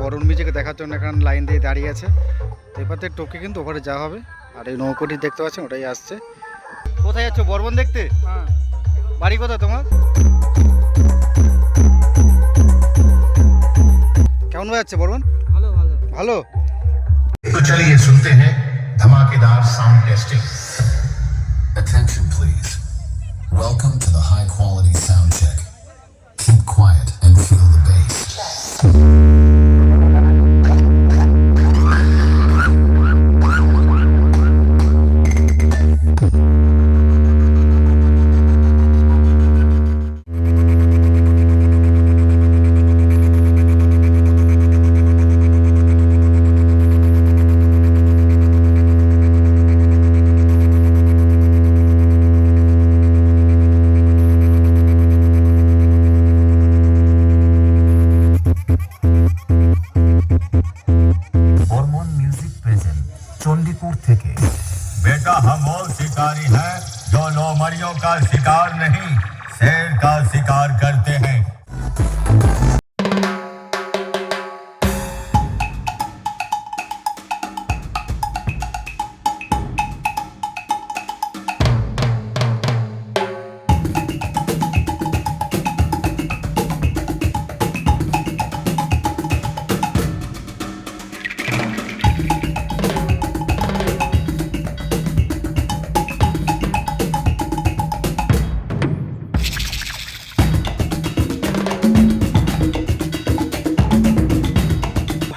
বরুণ মিউজিকে দেখার জন্য এখানে লাইন দিয়ে দাঁড়িয়ে আছে তো এবার থেকে টোকে কিন্তু ওখানে যাওয়া হবে আর এই নৌকোটি দেখতে পাচ্ছেন ওটাই আসছে কোথায় যাচ্ছ বর্বন দেখতে হ্যাঁ বাড়ি কোথায় তোমার কেমন যাচ্ছে বর্বন ভালো ভালো ভালো तो चलिए सुनते हैं धमाकेदार sound testing Attention, please. Welcome to the high quality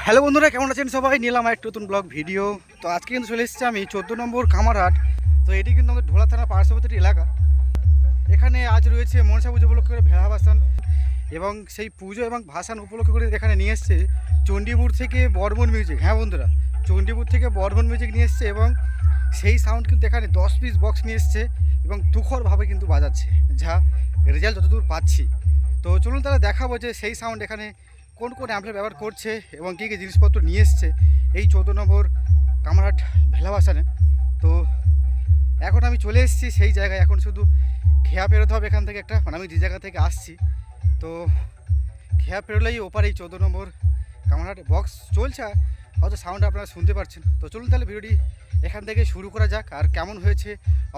hello বন্ধুরা, কেমন আছেন সবাই? নিলাম একটা নতুন ব্লগ ভিডিও। তো আজকে কিন্তু চলে এসেছি আমি চোদ্দ নম্বর কামারহাট তো এটি কিন্তু আমাদের ঢোলা থানার পার্শ্ববর্তী এলাকা। এখানে আজ রয়েছে মনসা পুজো উপলক্ষে করে ভেড়া ভাসান এবং সেই পুজো এবং ভাসান উপলক্ষে করে এখানে নিয়ে এসছে চণ্ডীপুর থেকে বর্মন মিউজিক। হ্যাঁ বন্ধুরা, চণ্ডীপুর থেকে বর্মন মিউজিক নিয়ে এসছে এবং সেই সাউন্ড কিন্তু এখানে দশ পিস বক্স নিয়ে এসছে এবং তুখরভাবে কিন্তু বাজাচ্ছে। যা রেজাল্ট যতদূর পাচ্ছি। তো চলুন তাহলে দেখাবো যে সেই সাউন্ড এখানে কোন কোন অ্যাম্পের ব্যবহার করছে এবং কী কী জিনিসপত্র নিয়ে এসছে, এই চৌদ্দ নম্বর কামারহাট ভেলাবাসানে তো এখন আমি চলে এসেছি সেই জায়গায়, এখন শুধু খেয়া পেরোতে হবে এখান থেকে একটা মানে আমি যে জায়গা থেকে আসছি। তো খেয়া পেরোলেই ওপার এই চৌদ্দ নম্বর কামারহাট বক্স চলছে, হয়তো সাউন্ড আপনারা শুনতে পাচ্ছেন তো চলুন তাহলে ভিডিওটি এখান থেকে শুরু করা যাক, আর কেমন হয়েছে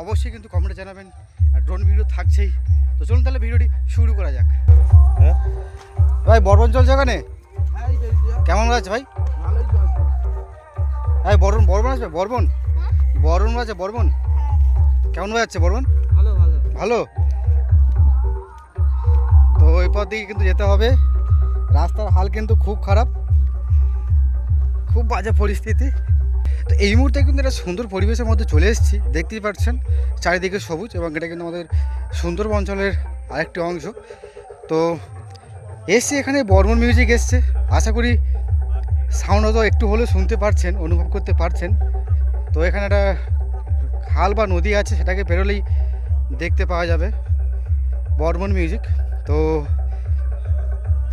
অবশ্যই কিন্তু কমেন্টে জানাবেন, আর ড্রোন ভিডিও থাকছেই। তো চলুন তাহলে ভিডিওটি শুরু করা যাক। হ্যাঁ? ভাই বর্বন চলছে ওখানে? এই বেরিয়ে যা। কেমন আছে ভাই? ভাই চলছে। এই বর্বন বর্বন আসবে? বর্বন? বর্বন আছে বর্বন? কেমন যাচ্ছে বর্বন? ভালো ভালো। ভালো? তো ওই পথ দিকে কিন্তু যেতে হবে। রাস্তার হাল কিন্তু খুব খারাপ। খুব বাজে পরিস্থিতি। তো এই মুহূর্তে কিন্তু একটা সুন্দর পরিবেশের মধ্যে চলে এসেছি। দেখতেই পাচ্ছেন চারিদিকে সবুজ এবং এটা কিন্তু আমাদের সুন্দরবন অঞ্চলের আরেকটি অংশ। তো এসছি এখানে বর্মন মিউজিক এসছে। আশা করি সাউন্ড হয়তো একটু হলেও শুনতে পারছেন, অনুভব করতে পারছেন। তো এখানে একটা খাল বা নদী আছে, সেটাকে পেরোলেই দেখতে পাওয়া যাবে বর্মন মিউজিক তো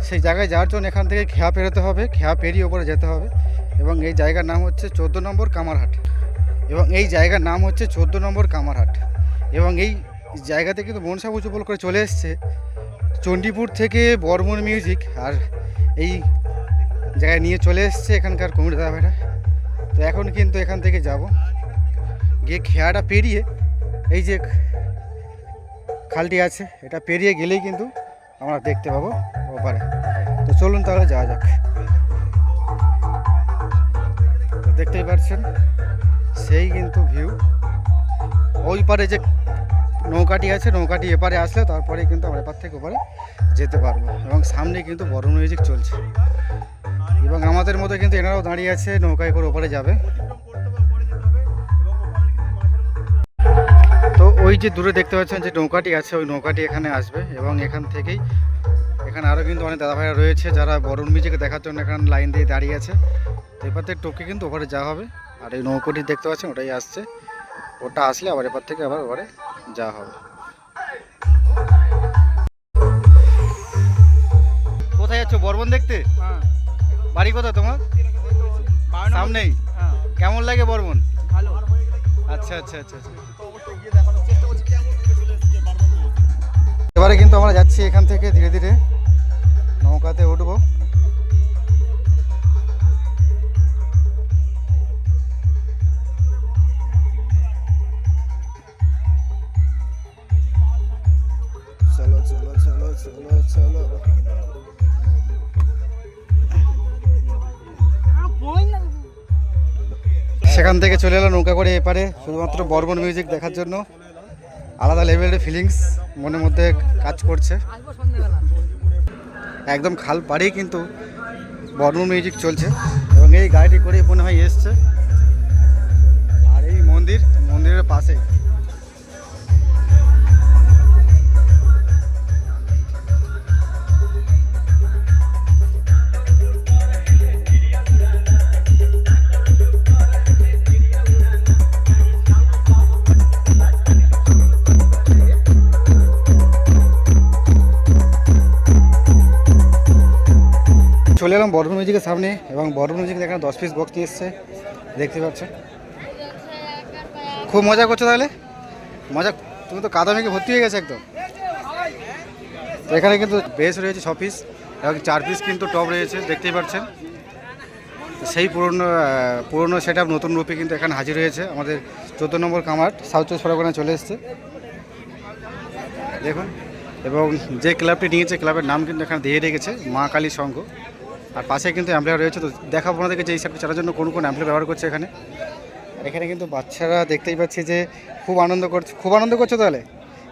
সেই জায়গায় যাওয়ার জন্য এখান থেকে খেয়া পেরোতে হবে, খেয়া পেরিয়ে ওপরে যেতে হবে। এবং এই জায়গার নাম হচ্ছে চোদ্দ নম্বর কামারহাট। এবং এই জায়গার নাম হচ্ছে চোদ্দ নম্বর কামারহাট। এবং এই জায়গাতে কিন্তু মনসা পুজো বল করে চলে এসছে। চণ্ডীপুর থেকে বর্মন মিউজিক আর এই জায়গায় নিয়ে চলে এসছে এখানকার কুমির দাদা ভাইরা তো এখন কিন্তু এখান থেকে যাব। গিয়ে খেয়াটা পেরিয়ে এই যে খালটি আছে, এটা পেরিয়ে গেলেই কিন্তু আমরা দেখতে পাবো ওপারে। তো চলুন তাহলে যাওয়া যাক। দেখতেই পাচ্ছেন, সেই কিন্তু ভিউ। ওই পারে যে নৌকাটি আছে, নৌকাটি এপারে আসলে তারপরে কিন্তু আমরা এপার থেকে ওপারে যেতে পারব। এবং সামনে কিন্তু বড় মিউজিক চলছে। এবং আমাদের মতো কিন্তু এনারাও দাঁড়িয়ে আছে, নৌকায় করে ওপারে যাবে। তো ওই যে দূরে দেখতে পাচ্ছেন যে নৌকাটি আছে, ওই নৌকাটি এখানে আসবে। এবং এখান থেকেই এখানে আরও কিন্তু অনেক দাদা ভাইরা রয়েছে, যারা বরুণ মিউজিকে দেখার জন্য এখানে লাইন দিয়ে দাঁড়িয়ে আছে। তো এবার থেকে টোকে কিন্তু ওপারে যাওয়া হবে। আর এই নৌকোটি দেখতে পাচ্ছেন, ওটাই আসছে। ওটা আসলে আবার এবার থেকে আবার ওপারে যাওয়া হবে। কোথায় যাচ্ছ? বর্বন দেখতে? হ্যাঁ। বাড়ি কোথায় তোমার? সামনেই? হ্যাঁ। কেমন লাগে বর্বন? ভালো। আচ্ছা আচ্ছা আচ্ছা আচ্ছা। এবারে কিন্তু আমরা যাচ্ছি এখান থেকে ধীরে ধীরে। নৌকাতে উঠবো। থেকে চলে এলো নৌকা করে এপারে, শুধুমাত্র বর্বন মিউজিক দেখার জন্য। আলাদা লেভেলের ফিলিংস মনের মধ্যে কাজ করছে। একদম খাল পাড়েই কিন্তু বর্বন মিউজিক চলছে। এবং এই গাড়িটি করে মনে হয় এসছে। আর এই মন্দির, মন্দিরের পাশে চলে এলাম বর্মন মিউজিকের সামনে এবং বর্মন মিউজিক এখানে দশ পিস বক্স নিয়ে এসছে। দেখতে পাচ্ছেন খুব মজা করছ তাহলে? মজা, তুমি তো কাদা মেঘে ভর্তি হয়ে গেছে একদম। তো এখানে কিন্তু বেশ রয়েছে ছ পিস এবং চার পিস কিন্তু টপ রয়েছে, দেখতেই পাচ্ছেন। সেই পুরনো পুরনো সেট নতুন রূপে কিন্তু এখানে হাজির হয়েছে আমাদের চোদ্দ নম্বর কামার সাউথ চব্বিশ পরগনায় চলে এসছে। দেখুন, এবং যে ক্লাবটি নিয়েছে ক্লাবের নাম কিন্তু এখানে দিয়ে রেখেছে মা কালী সংঘ আর পাশে কিন্তু অ্যাম্পলিফায়ার রয়েছে, তো দেখাবো আপনাদেরকে যে এই সেটটি চালার জন্য কোন কোন অ্যাম্পলিফায়ার ব্যবহার করছে এখানে। এখানে কিন্তু বাচ্চারা দেখতেই পাচ্ছি যে খুব আনন্দ করছে। খুব আনন্দ করছে তাহলে?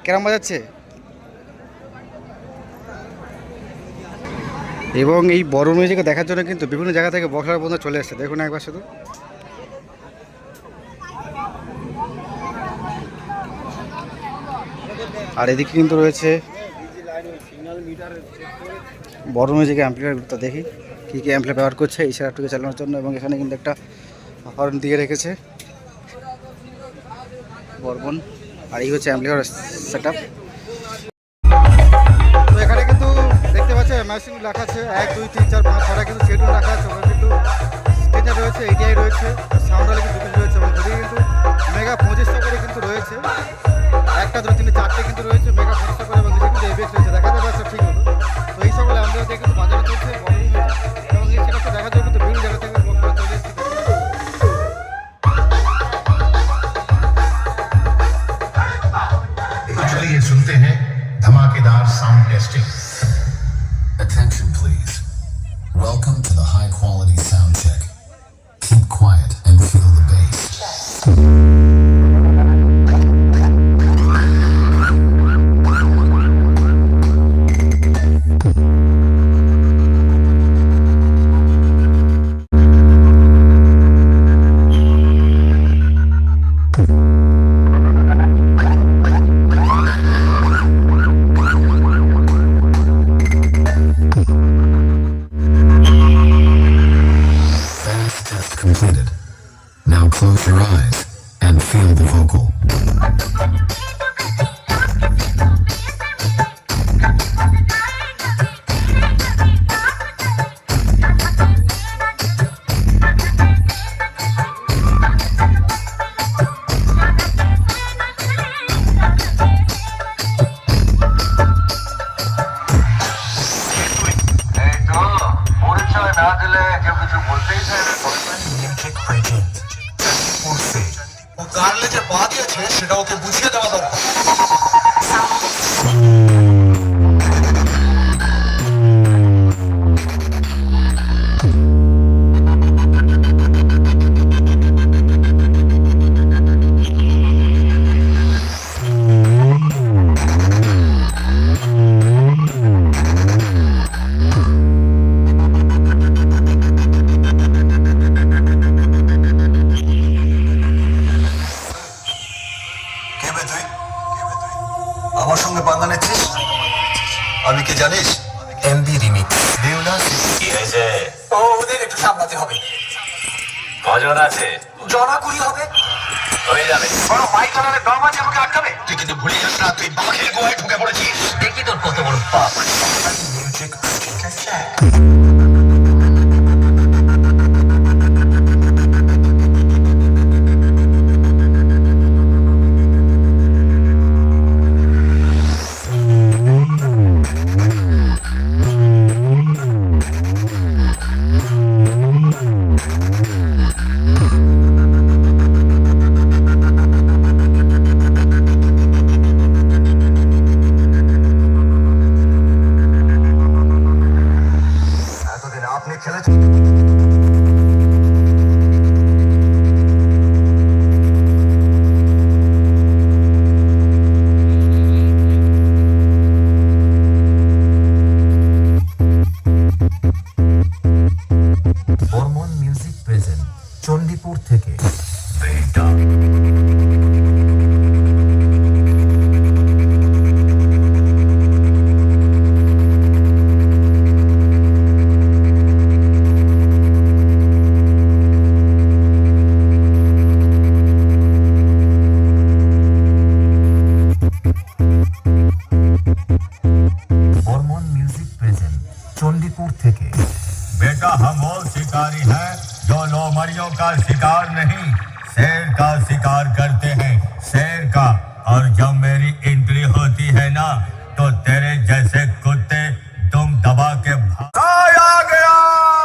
কেরাম বাজাচ্ছে? এবং এই বড় মিউজিকে দেখার জন্য কিন্তু বিভিন্ন জায়গা থেকে বক্সার বন্ধু চলে এসছে দেখুন একবার শুধু। আর এদিকে কিন্তু রয়েছে বড় মিউজিকে অ্যাম্পলিফায়ারটা দেখি। কী কী অ্যাম্পলিফায়ার ব্যবহার করছে, এই সেটআপটিকে চালানোর জন্য এবং এখানে কিন্তু একটা হর্ন দিয়ে রেখেছে। বর্বন, আর এই হচ্ছে অ্যাম্পলিফায়ার সেট তো এখানে কিন্তু দেখতে পাচ্ছেন মেশিন লেখা আছে, এক, দুই, তিন, চার, পাঁচ, ছটা কিন্তু শেডিউল রাখা আছে, ওখানে কিন্তু স্টেজার রয়েছে এটিআই রয়েছে সাউন্ড আলি কিন্তু রয়েছে, এবং দুদিকে কিন্তু মেগা পঁচিশটা করে কিন্তু রয়েছে। একটা, দুটো, তিনটে, চারটে কিন্তু রয়েছে মেগা পঁচিশটা করে, এবং কিন্তু এবিএস রয়েছে, দেখাতে পারছে ঠিক মতো। তো এই সকল আমরা কিন্তু বাজারে চলছে সেটা তো দেখার দিয়েছে সেটা ওকে বুঝিয়ে দেওয়া দরকার। Yeah. চণ্ডীপুর থেকে बेटा বর্মন মিউজিক প্রেজেন্ট চণ্ডীপুর থেকে बेटा हम वो शिकारी हैं जो लोमड़ियों का शिकार नहीं, शेर का शिकार करते हैं, शेर का। और जब मेरी एंट्री होती है ना तो तेरे जैसे कुत्ते तुम दबा के भाग। आ गया!